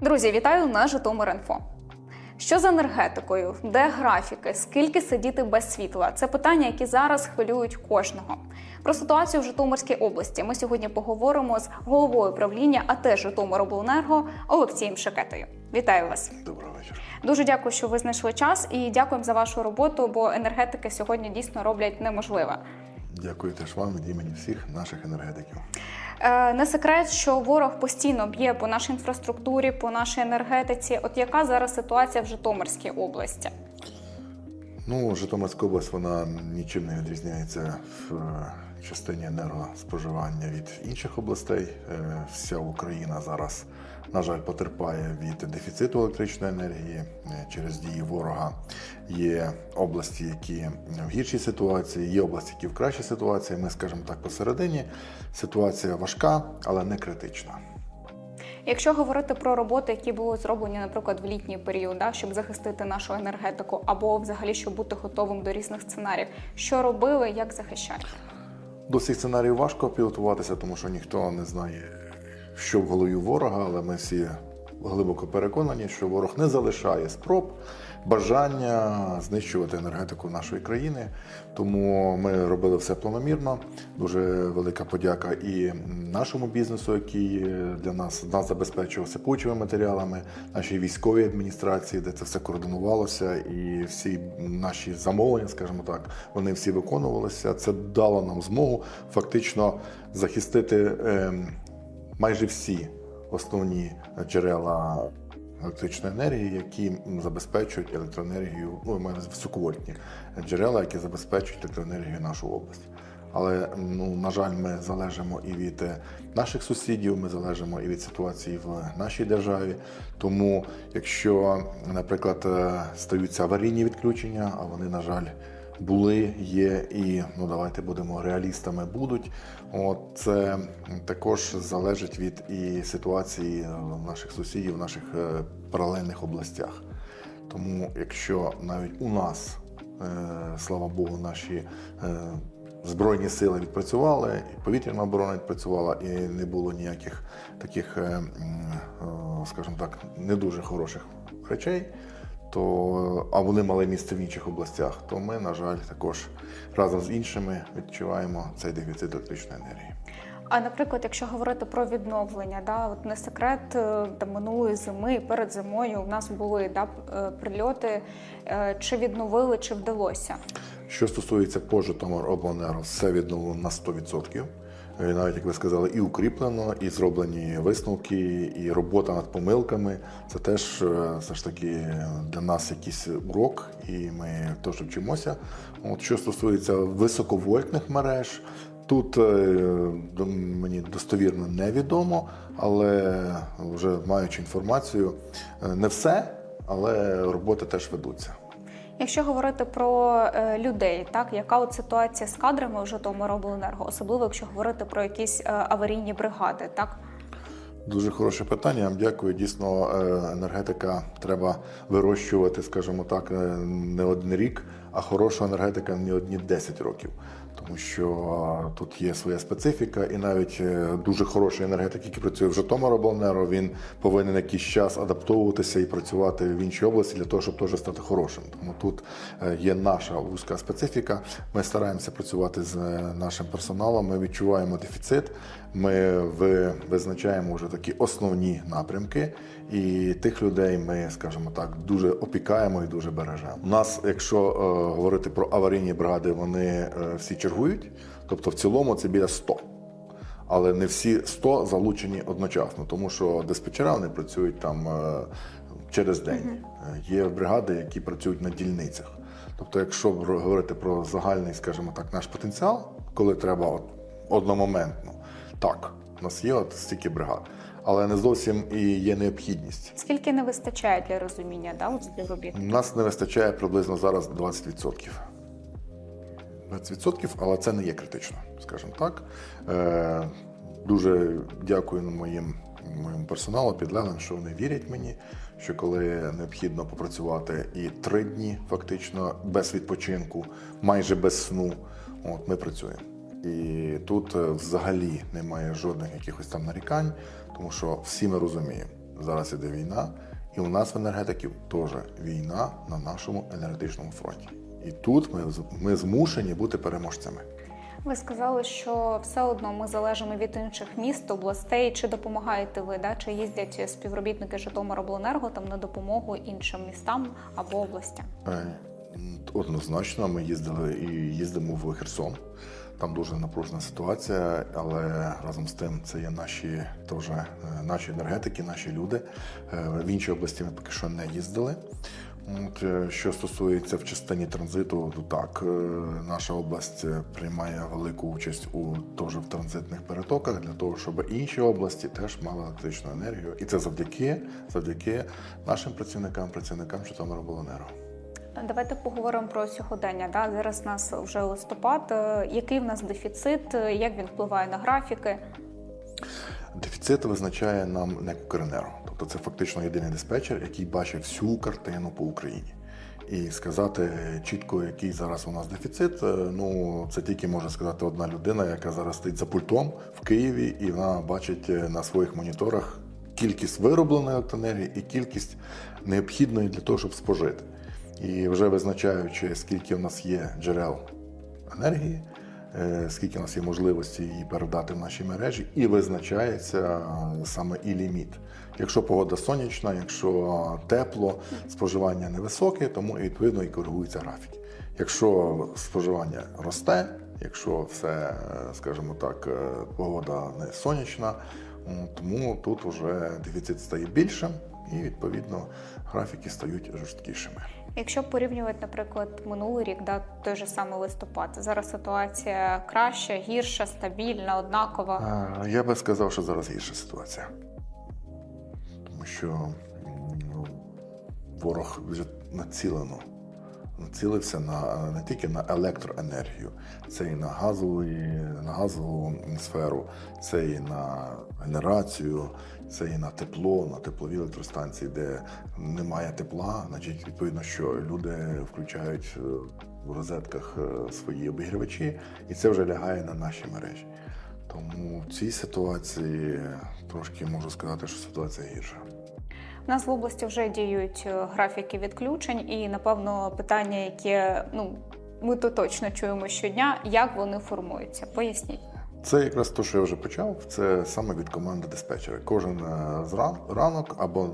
Друзі, вітаю на Житомир.Інфо. Що з енергетикою? Де графіки? Скільки сидіти без світла? Це питання, які зараз хвилюють кожного. Про ситуацію в Житомирській області ми сьогодні поговоримо з головою правління АТ Житомиробленерго Олексієм Шакетою. Вітаю вас! Доброго вечора. Дуже дякую, що ви знайшли час, і дякуємо за вашу роботу, бо енергетики сьогодні дійсно роблять неможливе. Дякую теж вам від імені всіх наших енергетиків. Е, Не секрет, що ворог постійно б'є по нашій інфраструктурі, по нашій енергетиці. От яка зараз ситуація в Житомирській області? Ну, Житомирська область вона нічим не відрізняється в е, частині енергоспоживання від інших областей. Е, Вся Україна зараз, на жаль, потерпає від дефіциту електричної енергії е, через дії ворога. Є області, які в гіршій ситуації, є області, які в кращій ситуації. Ми, скажімо так, посередині. Ситуація важка, але не критична. Якщо говорити про роботи, які були зроблені, наприклад, в літній період, да, щоб захистити нашу енергетику, або взагалі щоб бути готовим до різних сценаріїв, що робили, як захищають? До цих сценаріїв важко підготуватися, тому що ніхто не знає, що в голові ворога, але ми всі глибоко переконані, що ворог не залишає спроб, бажання знищувати енергетику нашої країни. Тому ми робили все планомірно. Дуже велика подяка і нашому бізнесу, який для нас нас забезпечував сипучими матеріалами, нашій військовій адміністрації, де це все координувалося, і всі наші замовлення, скажімо так, вони всі виконувалися. Це дало нам змогу фактично захистити ем, майже всі основні джерела електричної енергії, які забезпечують електроенергію, ну, маю високовольтні джерела, які забезпечують електроенергію нашу область. Але ну на жаль, ми залежимо і від е, наших сусідів, ми залежимо і від ситуації в нашій державі. Тому, якщо, наприклад, е, стаються аварійні відключення, а вони, на жаль, були, є і ну давайте будемо реалістами. Будуть. От це також залежить від і ситуації е, наших сусідів в наших е, паралельних областях. Тому, якщо навіть у нас, е, слава Богу, наші збройні сили відпрацювали, і повітряна оборона відпрацювала, і не було ніяких таких, скажімо так, не дуже хороших речей то а вони мали місце в інших областях, то ми, на жаль, також разом з іншими відчуваємо цей дефіцит електричної енергії. А наприклад, якщо говорити про відновлення, да, от не секрет е, там, минулої зими і перед зимою у нас були да, е, прильоти, Е, чи відновили, чи вдалося? Що стосується по Житомиробленерго, все відновлено на 100%. І навіть як ви сказали, і укріплено, і зроблені висновки, і робота над помилками. Це теж е, все ж таки для нас якийсь урок, і ми теж вчимося. От що стосується високовольтних мереж, тут е, мені достовірно невідомо, але вже маючи інформацію, е, не все, але роботи теж ведуться. Якщо говорити про е, людей, так яка от ситуація з кадрами в Житомиробленерго, особливо якщо говорити про якісь е, аварійні бригади, так? Дуже хороше питання. Я вам Дякую. Дійсно, е, енергетика треба вирощувати, скажімо так, не один рік, а хороша енергетика не одні 10 років. Тому що тут є своя специфіка, і навіть е, дуже хороший енергетик, який працює в Житомиробленерго, він повинен якийсь час адаптовуватися і працювати в іншій області для того, щоб теж стати хорошим. Тому тут е, є наша вузька специфіка. Ми стараємося працювати з е, нашим персоналом. Ми відчуваємо дефіцит. Ми визначаємо вже такі основні напрямки, і тих людей ми, скажімо так, дуже опікаємо і дуже бережемо. У нас, якщо е, говорити про аварійні бригади, вони е, всі чергують, тобто в цілому це біля 100. Але не всі 100 залучені одночасно, тому що диспетчера вони працюють там е, через день. Е, Є бригади, які працюють на дільницях. Тобто, якщо говорити про загальний, скажімо так, наш потенціал, коли треба от одномоментно, так, у нас є от стільки бригад, але не зовсім і є необхідність. Скільки не вистачає для розуміння, да? У нас не вистачає приблизно зараз 20%. 20%, але це не є критично, скажімо так. Е, дуже дякую моїм, моєму персоналу, підлеглим, що вони вірять мені, що коли необхідно попрацювати і три дні, фактично, без відпочинку, майже без сну, от ми працюємо. І тут е, взагалі немає жодних якихось там нарікань, тому що всі ми розуміємо, зараз іде війна, і у нас в енергетиків теж війна на нашому енергетичному фронті. І тут ми, ми змушені бути переможцями. Ви сказали, що все одно ми залежимо від інших міст, областей. Чи допомагаєте ви? Да? Чи їздять співробітники Житомиробленерго там на допомогу іншим містам або областям? Е, Однозначно, ми їздили і їздимо в Херсон. Там дуже напружена ситуація, але разом з тим це є наші теж е, наші енергетики, наші люди. Е, В інші області ми поки що не їздили. От, е, що стосується в частині транзиту, то так, наша область приймає велику участь у теж в транзитних перетоках для того, щоб інші області теж мали електричну енергію. І це завдяки, завдяки нашим працівникам, працівникам Житомиробленерго. Давайте поговоримо про сьогодення. Да? Зараз у нас вже листопад. Е, Який в нас дефіцит? Е, Як він впливає на графіки? Дефіцит визначає нам НЕК «Укренерго». Тобто це фактично єдиний диспетчер, який бачить всю картину по Україні. І сказати чітко, який зараз у нас дефіцит, е, ну це тільки може сказати одна людина, яка зараз стоїть за пультом в Києві, і вона бачить е, на своїх моніторах кількість виробленої електроенергії і кількість необхідної для того, щоб спожити. І вже визначаючи, скільки в нас є джерел енергії, е, скільки у нас є можливості її передати в наші мережі, і визначається саме і ліміт. Якщо погода сонячна, якщо тепло, споживання невисоке, тому відповідно і коригуються графіки. Якщо споживання росте, якщо все, е, скажімо так, е, погода не сонячна, тому тут вже дефіцит стає більшим, і відповідно графіки стають жорсткішими. Якщо порівнювати, наприклад, минулий рік, да, той же самий листопад, зараз ситуація краща, гірша, стабільна, однакова. А, Я би сказав, що зараз гірша ситуація. Тому що ну, ворог вже націлено. Націлився на не тільки на електроенергію, це і на газову, на газову сферу, це і на генерацію, це і на тепло, на теплові електростанції, де немає тепла, значить, відповідно, що люди включають е, в розетках е, свої обігрівачі, і це вже лягає на наші мережі. Тому в цій ситуації трошки можу сказати, що ситуація гірша. У нас в області вже діють е, графіки відключень, і напевно питання, яке ну ми то точно чуємо щодня, як вони формуються. Поясніть. Це якраз те, що я вже почав. Це саме від команди диспетчера. Кожен е, ранок або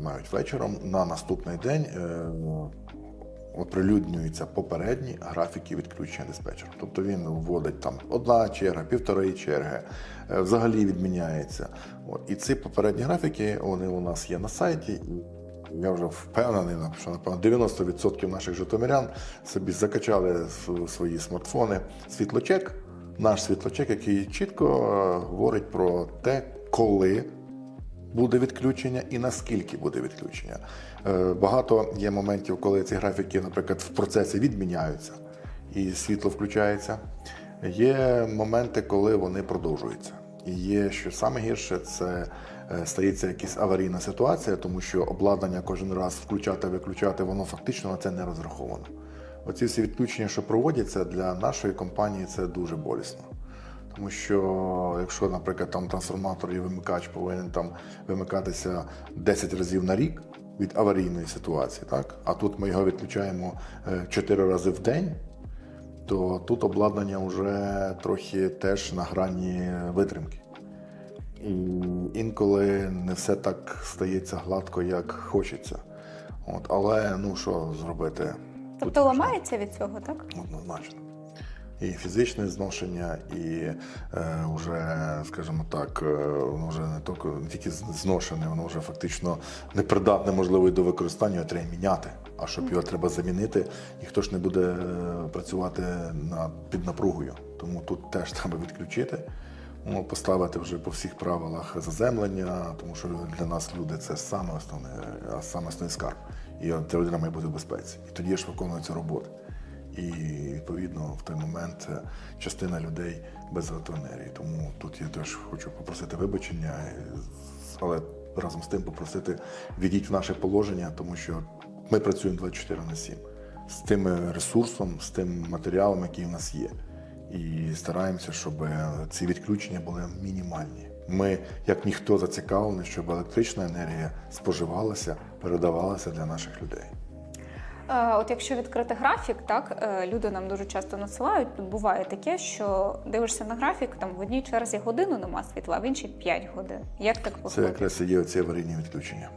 навіть вечором на наступний день е, оприлюднюються попередні графіки відключення диспетчера. Тобто він вводить там одна черга, півтори черги, е, взагалі відміняється. От. І ці попередні графіки вони у нас є на сайті. Я вже впевнений, що напевно 90% наших житомирян собі закачали свої смартфони світлочек наш світлочек, який чітко е, говорить про те, коли буде відключення і наскільки буде відключення. Е, Багато є моментів, коли ці графіки, наприклад, в процесі відміняються і світло включається. Є моменти, коли вони продовжуються. І є, що саме гірше, це е, стається якась аварійна ситуація, тому що обладнання кожен раз включати, виключати, воно фактично на це не розраховано. Оці всі відключення, що проводяться для нашої компанії, це дуже болісно. Тому що якщо, наприклад, там трансформатор і вимикач повинен там вимикатися 10 разів на рік від аварійної ситуації, так? а тут ми його відключаємо 4 рази в день, то тут обладнання вже трохи теж на грані витримки. І інколи не все так стається гладко, як хочеться. От, але ну що зробити? Тобто ламається від цього, так? Однозначно. І фізичне зношення, і е, вже, скажімо так, е, воно вже не тільки, не тільки зношене, воно вже фактично непридатне, можливо, і до використання, його треба міняти. А щоб його треба замінити, ніхто ж не буде е, працювати на, під напругою. Тому тут теж треба відключити. Ну, поставити вже по всіх правилах заземлення, тому що для нас люди це саме основне, а саме основний скарб. І ця людина має бути в безпеці. І тоді ж виконується робота. І відповідно в той момент е, частина людей без електроенергії. Тому тут я теж хочу попросити вибачення, е, але разом з тим попросити відійти в наше положення, тому що ми працюємо 24 на 7 з тим е, ресурсом, з тим матеріалом, який в нас є. І стараємося, щоб ці відключення були мінімальні. Ми, як ніхто, зацікавлені, щоб електрична енергія споживалася, передавалася для наших людей. Е, От якщо відкрити графік, так е, люди нам дуже часто надсилають. Тут буває таке, що дивишся на графік, там в одній черзі годину нема світла, в іншій 5 годин. Як так Це якраз і є оці аварійні відключення.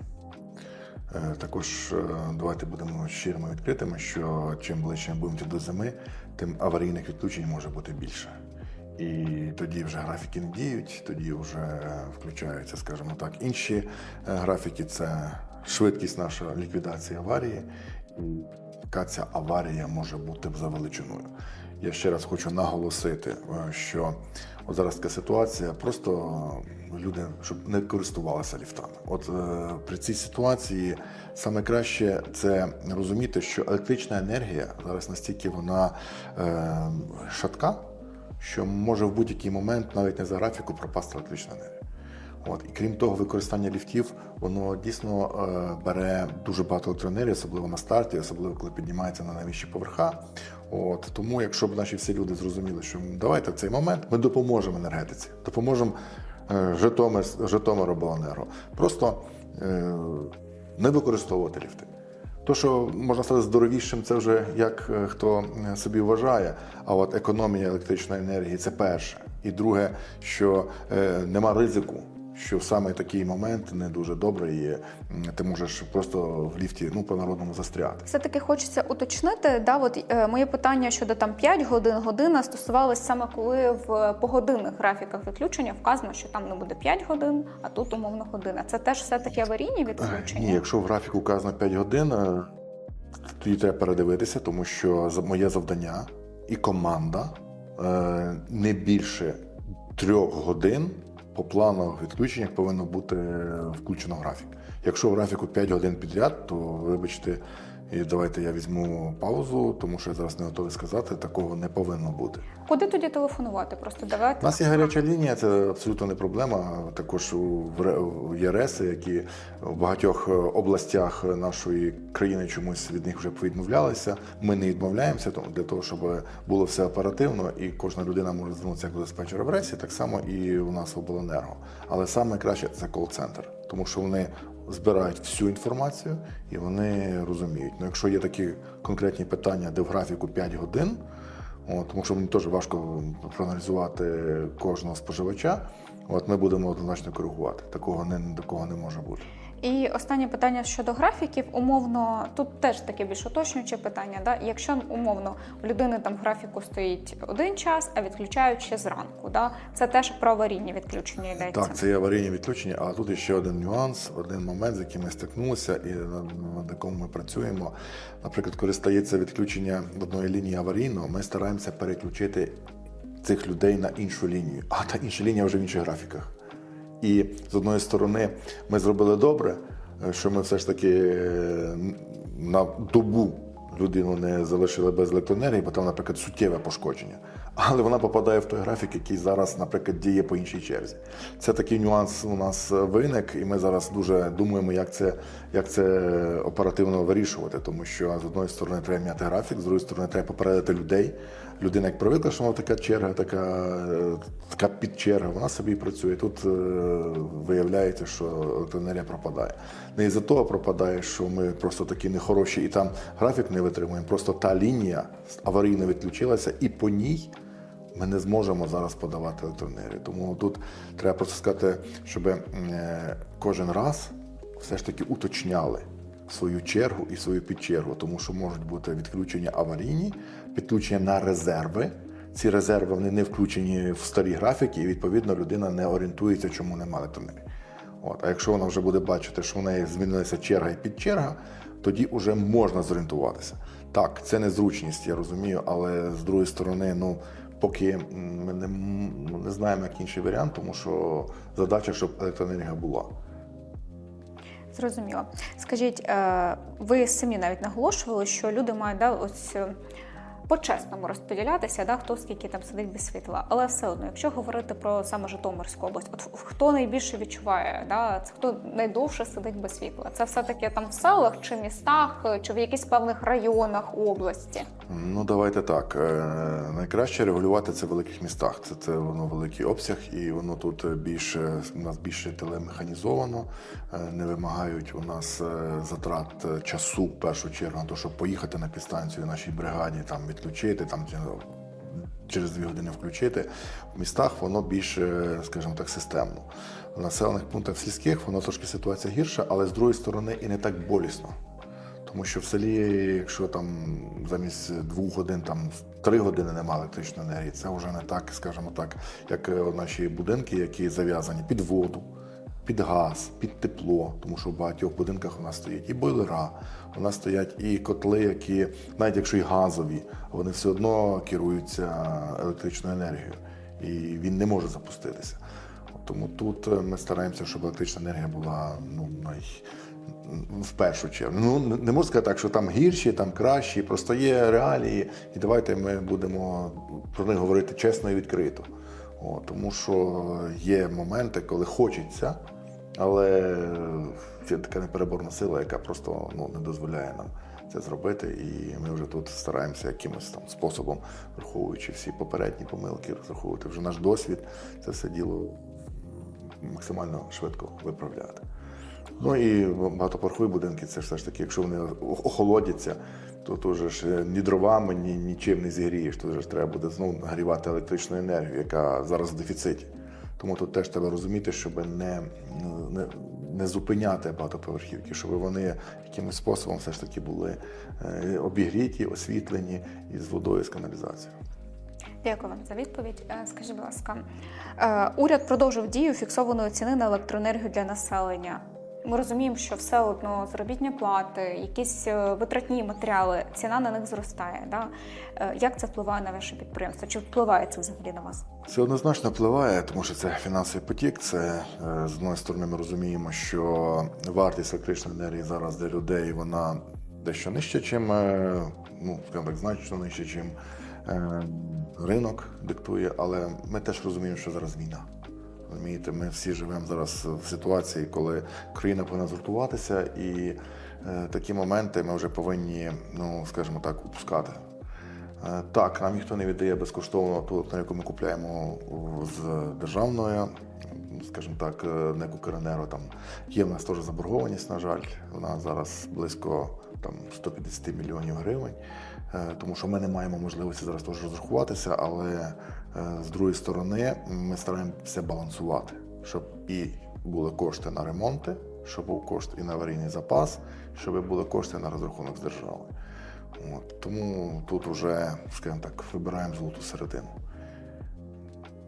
Е, Також давайте будемо щирими відкритими, що чим ближче ми будемо до зими, тим аварійних відключень може бути більше. І тоді вже графіки не діють, тоді вже включаються, скажімо так, інші графіки це швидкість наша ліквідації аварії, яка ця аварія може бути за величиною. Я ще раз хочу наголосити, е, що от зараз така ситуація, просто люди щоб не користувалися ліфтами. От е, при цій ситуації саме краще це розуміти, що електрична енергія зараз настільки вона е, шатка, що може в будь-який момент навіть не за графіку пропасти електрична енергія. От і крім того, використання ліфтів воно дійсно е, бере дуже багато електроенергії, особливо на старті, особливо коли піднімається на найвищі поверха. От тому, якщо б наші всі люди зрозуміли, що давайте в цей момент ми допоможемо енергетиці, допоможемо е, Житомир, Житомиробленерго. Просто е, не використовувати ліфти. То, що можна стати здоровішим, це вже як е, хто е, собі вважає. А от економія електричної енергії це перше. І друге, що е, нема ризику, що в саме такий момент не дуже добре, і ти можеш просто в ліфті ну по-народному застряти. Все-таки хочеться уточнити. Да, от, е, моє питання щодо там 5 годин, година стосувалось саме коли в погодинних графіках відключення вказано, що там не буде 5 годин, а тут умовно година. Це теж все-таки аварійні відключення? Ні, якщо в графіку вказано 5 годин, е, тоді треба передивитися, тому що за- моє завдання і команда е, не більше трьох годин по планових відключеннях повинно бути включено графік. Якщо в графіку 5 годин підряд, то вибачте, і давайте я візьму паузу, тому що я зараз не готовий сказати, такого не повинно бути. Куди тоді телефонувати? Просто давайте. У нас є гаряча лінія, це абсолютно не проблема. Також у- в ре- є реси, які в багатьох е, областях нашої країни чомусь від них вже повідмовлялися. Ми не відмовляємося тому для того, щоб було все оперативно, і кожна людина може звернутися як до диспетчера в ресі, так само і у нас в обленерго. Але саме краще це кол-центр, тому що вони збирають всю інформацію і вони розуміють. Ну, якщо є такі конкретні питання, де в графіку 5 годин. От, тому що мені теж важко проаналізувати кожного споживача. От ми будемо однозначно коригувати. Такого не такого не може бути. І останнє питання щодо графіків. Умовно, тут теж таке більш уточнююче питання. Да? Якщо умовно у людини там в графіку стоїть один час, а відключають ще зранку, да? це теж про аварійні відключення йдеться. Так, це є аварійні відключення, а тут ще один нюанс, один момент, з яким ми стикнулися і над якому ми працюємо. Наприклад, коли стається відключення одної лінії аварійно, ми стараємося переключити цих людей на іншу лінію. А та інша лінія вже в інших графіках. І з одної сторони ми зробили добре, е, що ми все ж таки е, на добу людину не залишили без електроенергії, бо там, наприклад, суттєве пошкодження. Але вона попадає в той графік, який зараз, наприклад, діє по іншій черзі. Це такий нюанс у нас виник, і ми зараз дуже думаємо, як це, як це оперативно вирішувати, тому що з одної сторони треба міняти графік, з іншої сторони треба попередити людей. Людина, як привикла, що вона така черга, така, е, така підчерга, вона собі працює. Тут е, виявляється, що електроенергія пропадає. Не із-за того пропадає, що ми просто такі нехороші, і там графік не витримуємо. Просто та лінія аварійно відключилася, і по ній ми не зможемо зараз подавати електроенергію. Тому тут треба просто сказати, щоб е, кожен раз все ж таки уточняли свою чергу і свою підчергу, тому що можуть бути відключення аварійні, підключення на резерви. Ці резерви вони не включені в старі графіки, і відповідно людина не орієнтується, чому немає електроенергії. От. А якщо вона вже буде бачити, що в неї змінилася черга і підчерга, тоді вже можна зорієнтуватися. Так, це незручність, я розумію, але з другої сторони, ну поки ми не, ну, не знаємо, як інший варіант, тому що задача, щоб електроенергія була. Зрозуміло. Скажіть, е, ви самі навіть наголошували, що люди мають да, ось е, по-чесному розподілятися, да, хто скільки там сидить без світла. Але все одно, якщо говорити про саме Житомирську область, от хто найбільше відчуває, да, це хто найдовше сидить без світла? Це все-таки там в селах чи містах, чи в якихось певних районах області? Ну, давайте так. Е, Найкраще регулювати це в великих містах. Це, це воно великий обсяг, і воно тут більше у нас більше телемеханізовано. Е, Не вимагають у нас е, затрат часу в першу чергу на те, щоб поїхати на підстанцію нашій бригаді, там відключити, там через дві години включити. В містах воно більше, скажімо так, системно. В населених пунктах сільських воно трошки ситуація гірша, але з другої сторони і не так болісно. Тому що в селі, якщо там замість двох годин, там три години немає електричної енергії, це вже не так, скажімо так, як е, наші будинки, які зав'язані під воду, під газ, під тепло. Тому що в багатьох будинках у нас стоять і бойлера, у нас стоять і котли, які, навіть якщо і газові, вони все одно керуються електричною енергією, і він не може запуститися. Тому тут е, ми стараємося, щоб електрична енергія була ну, най... в першу чергу. Ну, не- можу сказати так, що там гірші, там кращі, просто є реалії, і давайте ми будемо про них говорити чесно і відкрито. О, тому що є моменти, коли хочеться, але є така непереборна сила, яка просто ну, не дозволяє нам це зробити. І ми вже тут стараємося якимось там способом, враховуючи всі попередні помилки, розраховувати вже наш досвід, це все діло максимально швидко виправляти. Ну і багатоповерхові будинки, це все ж таки, якщо вони охолодяться, то тут ж е, ні дровами, ні нічим не зігрієш. Тут же треба буде знову нагрівати електричну енергію, яка зараз в дефіциті. Тому тут теж треба розуміти, щоб не, не, не зупиняти багатоповерхівки, щоб вони якимось способом все ж таки були е, обігріті, освітлені і з водою, з каналізацією. Дякую вам за відповідь. Е, Скажіть, будь ласка, е, уряд продовжив дію фіксованої ціни на електроенергію для населення. Ми розуміємо, що все одно заробітні плати, якісь е, витратні матеріали, ціна на них зростає. Да? Е, Як це впливає на ваше підприємство? Чи впливає це взагалі на вас? Це однозначно впливає, тому що це фінансовий потік. Це е, з одної сторони ми розуміємо, що вартість електричної енергії зараз для людей вона дещо нижча, чим ну скажімо так, значно нижче, чим ринок диктує. Але ми теж розуміємо, що зараз війна. Розумієте, ми всі живемо зараз в ситуації, коли країна повинна згуртуватися, і е, такі моменти ми вже повинні, ну скажімо так, упускати. Е, Так, нам ніхто не віддає безкоштовно ту, на яку ми купляємо з державної, скажімо так, е, НЕК Там є в нас теж заборгованість, на жаль. Вона зараз близько там 150 мільйонів гривень, Е, тому що ми не маємо можливості зараз теж розрахуватися, але з другої сторони ми стараємося балансувати, щоб і були кошти на ремонти, щоб був кошт і на аварійний запас, щоб були кошти на розрахунок з держави. От, тому тут вже, скажімо так, вибираємо золоту середину.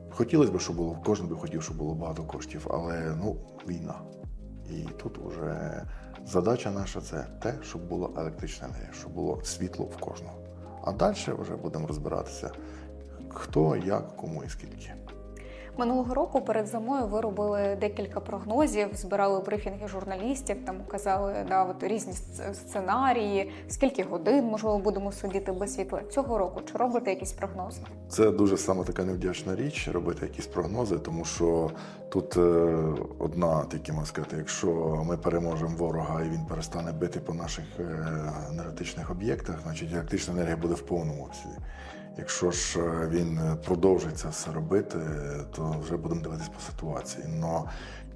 Хотілося б, щоб було, кожен би хотів, щоб було багато коштів, але ну, війна. І тут вже задача наша це те, щоб була електрична енергія, щоб було світло в кожного. А далі вже будемо розбиратися, хто, як, кому і скільки. Минулого року перед зимою ви робили декілька прогнозів, збирали брифінги журналістів, там казали да, от різні сценарії, скільки годин можливо будемо сидіти без світла цього року. Чи робите якісь прогнози? Це дуже саме така невдячна річ робити якісь прогнози, тому що тут е, одна тільки можна сказати, якщо ми переможемо ворога і він перестане бити по наших е, енергетичних об'єктах, значить електрична енергія буде в повному обсязі. Якщо ж е, він продовжить це все робити, то вже будемо дивитися по ситуації. Но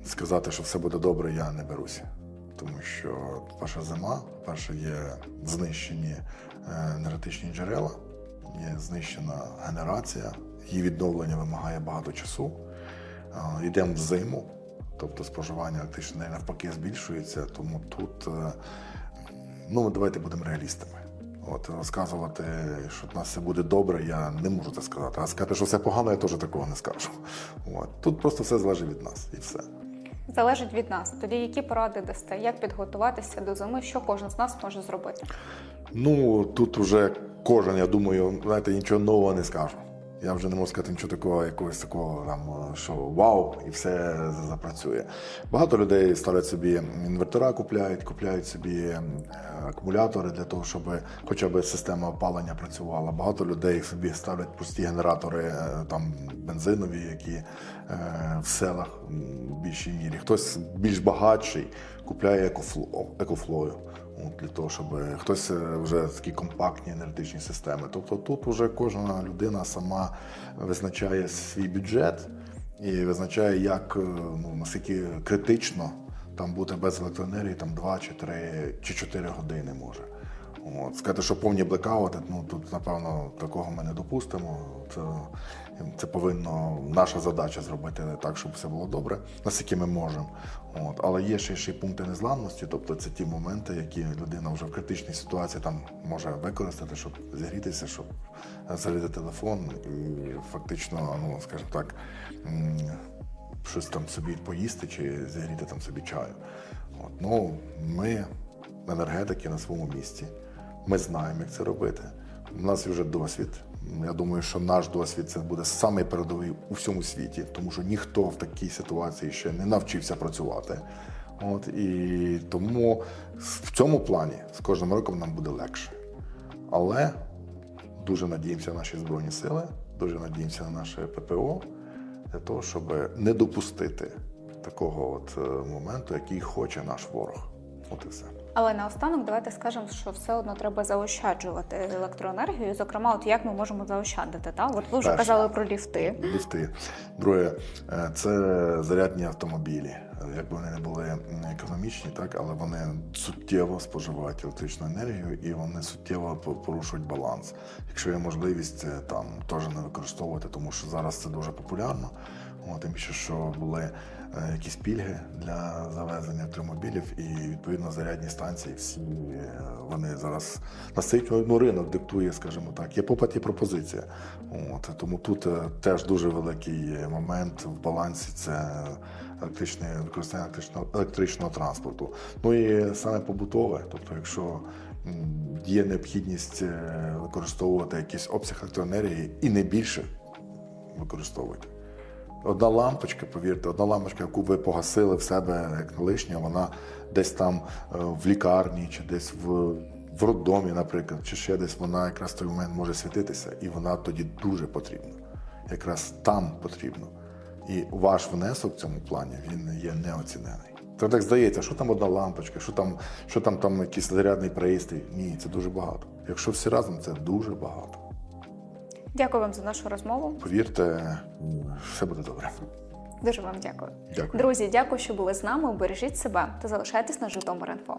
сказати, що все буде добре, я не беруся. Тому що перша зима, перше є знищені е, енергетичні джерела, є знищена генерація, її відновлення вимагає багато часу. Е, Йдемо в зиму, тобто споживання електричної навпаки збільшується, тому тут е, ну, давайте будемо реалістами. От розказувати, що в нас все буде добре, я не можу це сказати. А сказати, що все погано, я теж такого не скажу. От. Тут просто все залежить від нас і все. Залежить від нас. Тоді які поради дасте? Як підготуватися до зими? Що кожен з нас може зробити? Ну, тут вже кожен, я думаю, знаєте, нічого нового не скажу. Я вже не можу сказати нічого такого, якогось такого там, що вау, і все запрацює. Багато людей ставлять собі інвертора, купляють, купляють собі е, акумулятори для того, щоб хоча б система опалення працювала. Багато людей собі ставлять прості генератори е, там бензинові, які е, в селах в більшій мірі. Хтось більш багатший купляє екофло, екофлою. Для того, щоб хтось е, вже такі компактні енергетичні системи. Тобто тут вже кожна людина сама визначає свій бюджет і визначає, як е, ну, наскільки критично там бути без електроенергії там 2 чи 3 чи 4 години може. От, сказати, що повні блекаути, ну тут напевно такого ми не допустимо. Це, це повинно наша задача зробити так, щоб все було добре, наскільки ми можемо. От, але є ще, ще й пункти незламності, тобто це ті моменти, які людина вже в критичній ситуації там може використати, щоб зігрітися, щоб зарядити телефон і фактично, ну скажімо так, щось там собі поїсти чи зігріти там собі чаю. От, ну, ми енергетики на своєму місці. Ми знаємо, як це робити. У нас вже досвід. Я думаю, що наш досвід це буде самий передовий у всьому світі, тому що ніхто в такій ситуації ще не навчився працювати. От і тому в цьому плані з кожним роком нам буде легше. Але дуже надіємося на наші збройні сили, дуже надіємося на наше ППО для того, щоб не допустити такого от е, моменту, який хоче наш ворог. От і все. Але наостанок давайте скажемо, що все одно треба заощаджувати електроенергію. Зокрема, от як ми можемо заощадити? Та от ви вже Перше. казали про ліфти. ліфти. Друге, е, це зарядні автомобілі. Якби вони не були економічні, так але вони суттєво споживають електричну енергію і вони суттєво порушують баланс. Якщо є можливість е, там теж не використовувати, тому що зараз це дуже популярно. Тим більше, що були якісь пільги для завезення автомобілів, і відповідно зарядні станції всі е, вони зараз насить ну, ринок диктує, скажімо так. Є попит, є пропозиція. От тому тут е, теж дуже великий момент в балансі це електричне використання електричного, електричного транспорту. Ну і саме побутове, тобто, якщо є необхідність е, використовувати якийсь обсяг електроенергії і не більше використовуйте. Одна лампочка, повірте, одна лампочка, яку ви погасили в себе як лишня, вона десь там е, в лікарні чи десь в, в роддомі, наприклад, чи ще десь вона якраз в той момент може світитися, і вона тоді дуже потрібна. Якраз там потрібно. І ваш внесок в цьому плані він є неоцінений. Це так здається, що там одна лампочка, що там, що там, там якийсь зарядний пристрій. Ні, це дуже багато. Якщо всі разом, це дуже багато. Дякую вам за нашу розмову. Повірте, все буде добре. Дуже вам дякую. Дякую. Друзі, дякую, що були з нами. Бережіть себе та залишайтесь на Житомир.Інфо.